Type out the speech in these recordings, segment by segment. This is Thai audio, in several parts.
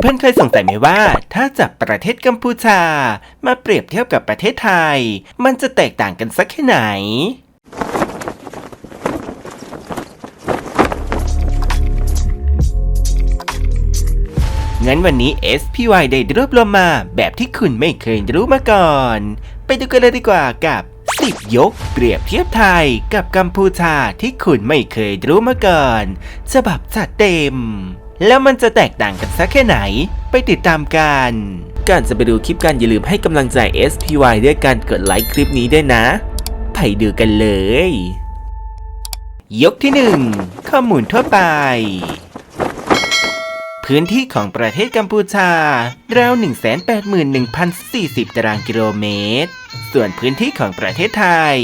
เพื่อนๆเคยสงสัยไหมว่า ถ้าจับประเทศกัมพูชา มาเปรียบเทียบกับประเทศไทย มันจะแตกต่างกันสักแค่ไหนงั้นวันนี้ SPY ได้รวบรวมมาแบบที่คุณไม่เคยรู้มาก่อน ไปดูกันเลยดีกว่ากับ 10 ยก เปรียบเทียบไทยกับกัมพูชาที่คุณไม่เคยรู้มาก่อนฉบับจัดเต็ม แล้วมันจะแตกต่างกันสักแค่ไหน ไปติดตามกันก่อนจะไปดูคลิปกันอย่าลืมให้กำลังใจ SPY ด้วยการกดไลค์คลิปนี้ด้วยนะ ไปดูกันเลย ยกที่ 1 ข้อมูลทั่วไป พื้นที่ของประเทศกัมพูชาราว 181,040 ตารางกิโลเมตร ส่วนพื้นที่ของประเทศไทย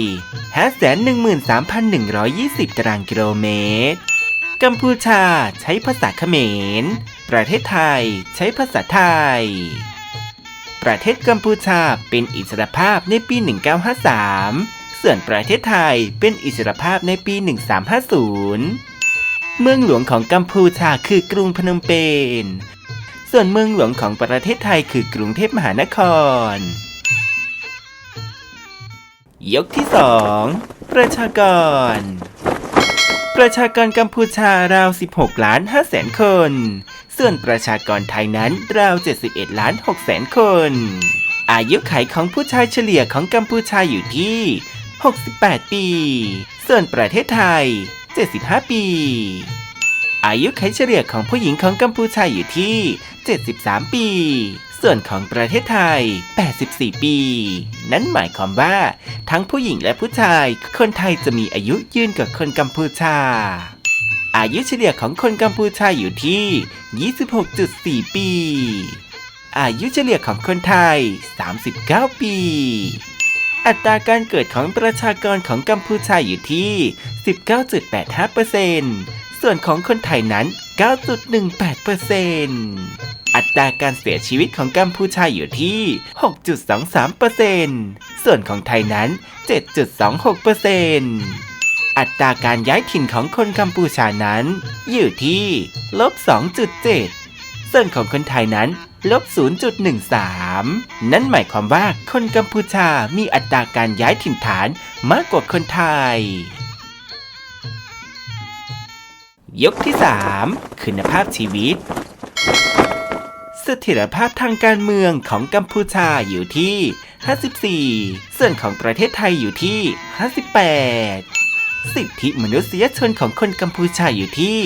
513,120 ตารางกิโลเมตร กัมพูชาใช้ภาษาเขมร ประเทศไทยใช้ภาษาไทย ประเทศกัมพูชาเป็นอิสรภาพในปี 1953 ส่วนประเทศไทยเป็นอิสรภาพในปี 1350 เมืองหลวงของกัมพูชาคือกรุงพนมเปญ ส่วนเมืองหลวงของประเทศไทยคือกรุงเทพมหานคร ยกที่ 2 ประชากร ประชากรกัมพูชาราว 16 ล้าน5แสนคน ส่วนประชากรไทยนั้นราว 71 ล้าน6แสนคน อายุขัยของผู้ชายเฉลี่ยของกัมพูชาอยู่ที่ 68 ปี ส่วนประเทศไทย 75 ปี อายุขัยเฉลี่ยของผู้หญิงของกัมพูชาอยู่ที่ 73 ปี ส่วนของประเทศไทย 84 ปี นั่นหมายความว่า ทั้งผู้หญิงและผู้ชาย คนไทยจะมีอายุยืนกว่าคนกัมพูชา อายุเฉลี่ยของคนกัมพูชาอยู่ที่ 26.4 ปี อายุเฉลี่ยของคนไทย 39 ปี อัตราการเกิดของประชากรของกัมพูชาอยู่ที่ 19.85%ส่วนของคนไทยนั้น 9.18% อัตราการเสียชีวิตของกัมพูชาอยู่ที่ 6.23%ส่วนของไทยนั้น 7.26%อัตราการย้ายถิ่นของคนกัมพูชานั้น อยู่ที่ลบ 2.7 ส่วนของคนไทยนั้นลบ 0.13 นั่นหมายความว่าคนกัมพูชามีอัตราการย้ายถิ่นฐานมากกว่าคนไทย ยกที่ 3 คุณภาพชีวิต สถียรภาพทางการเมืองของกัมพูชาอยู่ที่ 54 ส่วนของประเทศไทยอยู่ที่ 58 สิทธิมนุษยชนของคนกัมพูชาอยู่ที่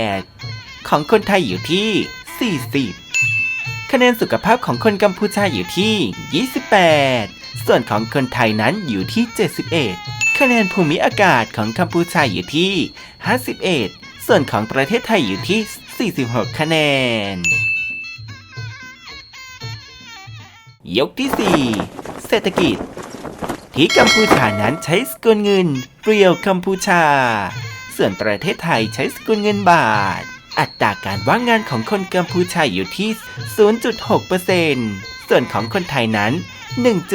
18 ของคนไทยอยู่ที่ 40 คะแนนสุขภาพของคนกัมพูชาอยู่ที่ 28 ส่วนของคนไทยนั้นอยู่ที่ 71 คะแนนภูมิอากาศของกัมพูชาอยู่ที่ 51 ส่วนของประเทศไทยอยู่ที่ 46 คะแนน ยกที่ 4 เศรษฐกิจ ที่กัมพูชานั้นใช้สกุลเงินเรียวกัมพูชา ส่วนประเทศไทยใช้สกุลเงินบาท อัตราการว่างงานของคนกัมพูชาอยู่ที่ 0.6%ส่วนของคนไทยนั้น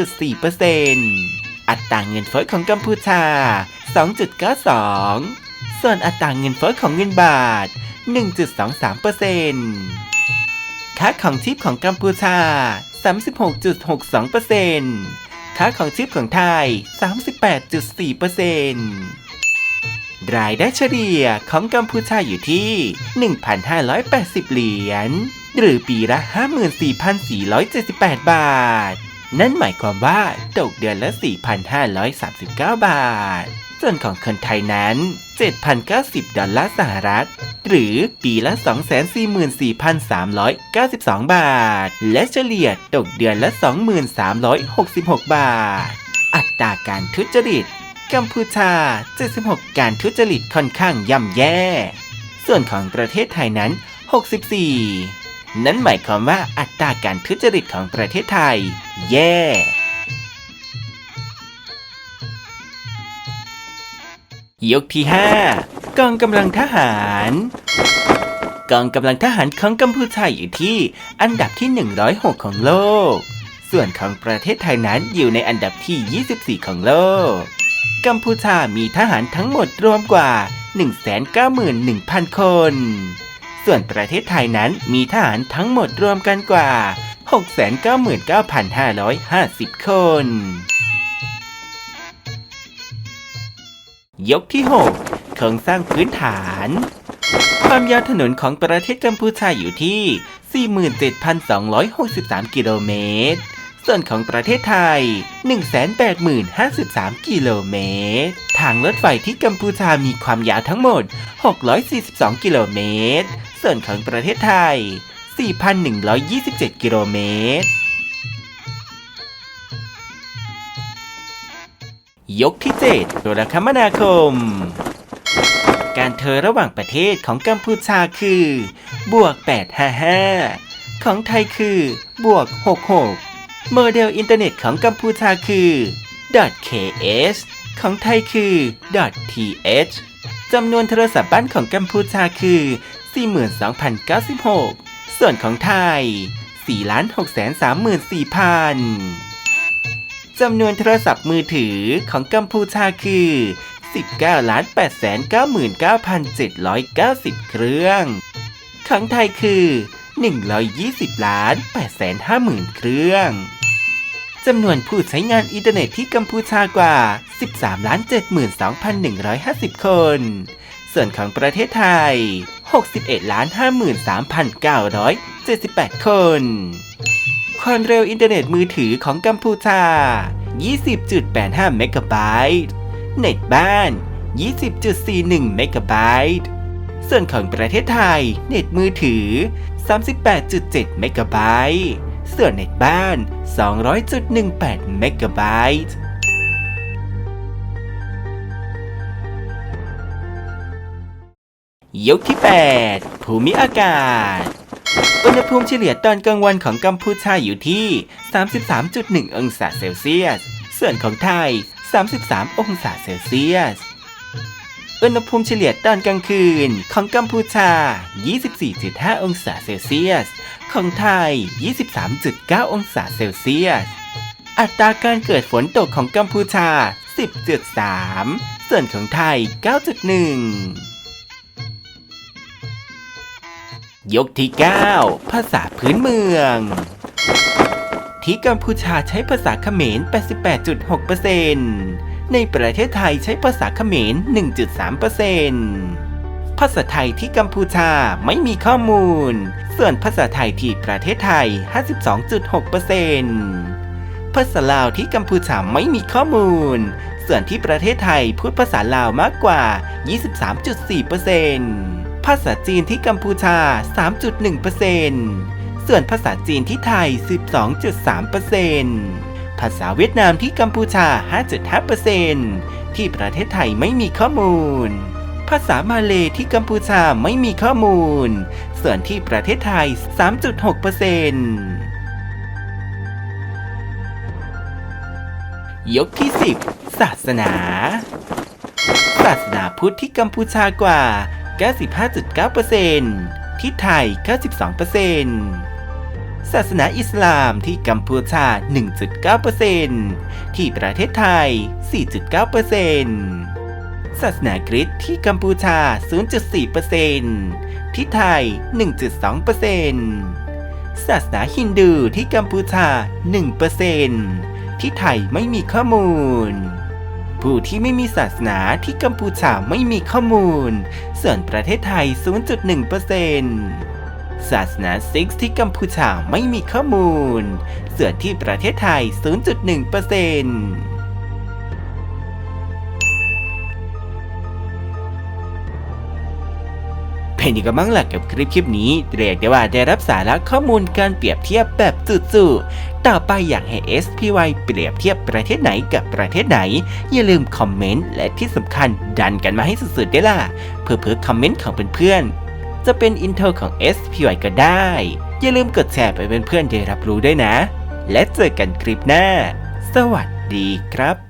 1.4%อัตราเงินเฟ้อของกัมพูชา 2.92 ส่วนอัตราเงินเฟ้อของเงินบาท 1.23%ค่าของชีพของกัมพูชา 36.62%ค่าของชีพของไทย 38.4%รายได้เฉลี่ยของกัมพูชาอยู่ที่ 1,580 เหรียญ หรือปีละ 54,478 บาท นั่นหมายความว่าตกเดือนละ 4,539 บาท ส่วนของคนไทยนั้น 7,090 ดอลลาร์สหรัฐ หรือปีละ 244,392 บาท และเฉลี่ยตกเดือนละ 2366 บาท อัตราการทุจริต กัมพูชา 76 การทุจริตค่อนข้างย่ำแย่ ส่วนของประเทศไทยนั้น 64 นั่นหมายความว่าอัตราการทุจริตของประเทศไทย แย่ ยกที่ 5 กองกำลังทหาร กองกำลังทหารของกัมพูชาอยู่ที่อันดับที่ 106 ของโลก ส่วนของประเทศไทยนั้นอยู่ในอันดับที่ 24 ของโลก กัมพูชามีทหารทั้งหมดรวมกว่า 191,000 คน ส่วนประเทศไทยนั้นมีทหารทั้งหมดรวมกันกว่า 699,550 คน ยกที่ 6 โครงสร้างพื้นฐาน ความยาวถนนของประเทศกัมพูชาอยู่ที่ 47,263 กิโลเมตร ส่วนของประเทศไทย 180,053 กิโลเมตร ทางรถไฟที่กัมพูชามีความยาวทั้งหมด 642 กิโลเมตร ส่วนของประเทศไทย 4,127 กิโลเมตร ยกที่ 7 โทรคมนาคม การเทอระหว่างประเทศของกัมพูชาคือ บวก 855 ของไทยคือ บวก 66 โมเดลอินเทอร์เน็ตของกัมพูชาคือ .ks ของไทยคือ .th จำนวนโทรศัพท์บ้านของกัมพูชาคือ 42,096 ส่วนของไทย 4,634,000 จำนวนโทรศัพท์มือถือของกัมพูชาคือ 19ล้าน8 9 9 790 เครื่อง ของไทยคือ 120ล้าน8 5 0 0 0 0 เครื่องจำนวนผู้ใช้งานอินเทอร์เน็ตที่กัมพูชากว่า 13 72,150 คน ส่วนของประเทศไทย 61 53,978 คน ความเร็วอินเทอร์เน็ตมือถือของกัมพูชา 20.85 เมกะไบต์ เน็ตบ้าน 20.41 เมกะไบต์ ส่วนของประเทศไทย เน็ตมือถือ 38.7 เมกะไบต์ ส่วนเน็ตบ้าน 200.18 เมกะไบต์ยกที่ 8 ภูมิอากาศ อุณหภูมิเฉลี่ยตอนกลางวันของกัมพูชาอยู่ที่ 33.1 องศาเซลเซียส ส่วนของไทย 33 องศาเซลเซียส อุณหภูมิเฉลี่ยตอนกลางคืนของกัมพูชา 24.5 องศาเซลเซียส ของไทย 23.9 องศาเซลเซียส อัตราการเกิดฝนตกของกัมพูชา 10.3 ส่วนของไทย 9.1 ยกที่ 9 ภาษาพื้นเมือง ที่กัมพูชาใช้ภาษาเขมร 88.6%ในประเทศไทยใช้ภาษาเขมร 1.3%ภาษาไทยที่กัมพูชาไม่มีข้อมูล ส่วนภาษาไทยที่ประเทศไทย 52.6%ภาษาลาวที่กัมพูชาไม่มีข้อมูล ส่วนที่ประเทศไทยพูดภาษาลาวมากกว่า 23.4% ภาษาจีนที่กัมพูชา 3.1%ส่วนภาษาจีนที่ไทย 12.3%ภาษาเวียดนามที่กัมพูชา 5.5%ที่ประเทศไทยไม่มีข้อมูล ภาษามาเลที่กัมพูชาไม่มีข้อมูล ส่วนที่ประเทศไทย 3.6%ยกที่ 10 ศาสนา ศาสนาพุทธที่กัมพูชากว่า 95.9%ที่ไทย 92%ศาสนาอิสลามที่กัมพูชา 1.9%ที่ประเทศไทย 4.9%ศาสนาคริสต์ที่กัมพูชา 0.4%ที่ไทย 1.2%ศาสนาฮินดูที่กัมพูชา 1%ที่ไทยไม่มีข้อมูล ผู้ที่ไม่มีศาสนาที่กัมพูชาไม่มีข้อมูล ส่วนประเทศไทย 0.1%ศาสนาซิกซ์ที่กัมพูชาไม่มีข้อมูล ส่วนที่ประเทศไทย 0.1% เป็นยังไงบ้างล่ะกับคลิปคลิปนี้เรียกได้ว่าได้รับสาระข้อมูลการเปรียบเทียบแบบสุดๆ ต่อไปอยากให้ SPY เปรียบเทียบประเทศไหนกับประเทศไหน อย่าลืมคอมเมนต์และที่สำคัญดันกันมาให้สุดๆได้ล่ะ เพื่อเพื่อคอมเมนต์ของเพื่อนๆ จะเป็นอินโทรของ SPY ก็ได้ อย่าลืมกดแชร์ไปเป็นเพื่อนๆได้รับรู้ด้วยนะ และเจอกันคลิปหน้า สวัสดีครับ